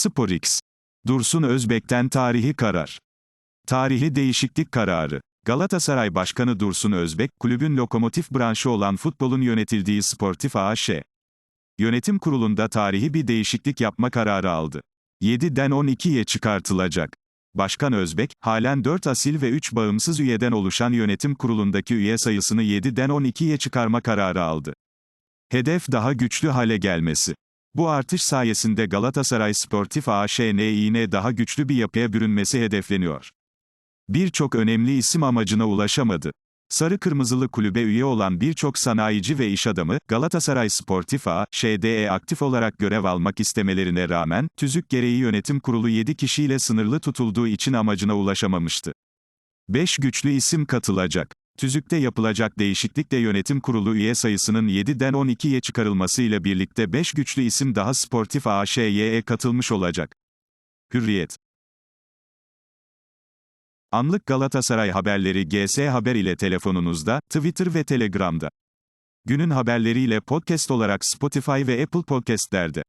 SporX. Dursun Özbek'ten tarihi karar. Tarihi değişiklik kararı. Galatasaray Başkanı Dursun Özbek, kulübün lokomotif branşı olan futbolun yönetildiği Sportif AŞ. Yönetim kurulunda tarihi bir değişiklik yapma kararı aldı. 7'den 12'ye çıkartılacak. Başkan Özbek, halen 4 asil ve 3 bağımsız üyeden oluşan yönetim kurulundaki üye sayısını 7'den 12'ye çıkarma kararı aldı. Hedef daha güçlü hale gelmesi. Bu artış sayesinde Galatasaray Sportif AŞ'nin daha güçlü bir yapıya bürünmesi hedefleniyor. Birçok önemli isim amacına ulaşamadı. Sarı Kırmızılı kulübe üye olan birçok sanayici ve iş adamı, Galatasaray Sportif A, ŞDE aktif olarak görev almak istemelerine rağmen, tüzük gereği yönetim kurulu 7 kişiyle sınırlı tutulduğu için amacına ulaşamamıştı. 5 güçlü isim katılacak. Tüzükte yapılacak değişiklikle yönetim kurulu üye sayısının 7'den 12'ye çıkarılmasıyla birlikte 5 güçlü isim daha Sportif AŞ'ye katılmış olacak. Hürriyet Anlık Galatasaray haberleri GS Haber ile telefonunuzda, Twitter ve Telegram'da. Günün haberleriyle podcast olarak Spotify ve Apple Podcast'lerde.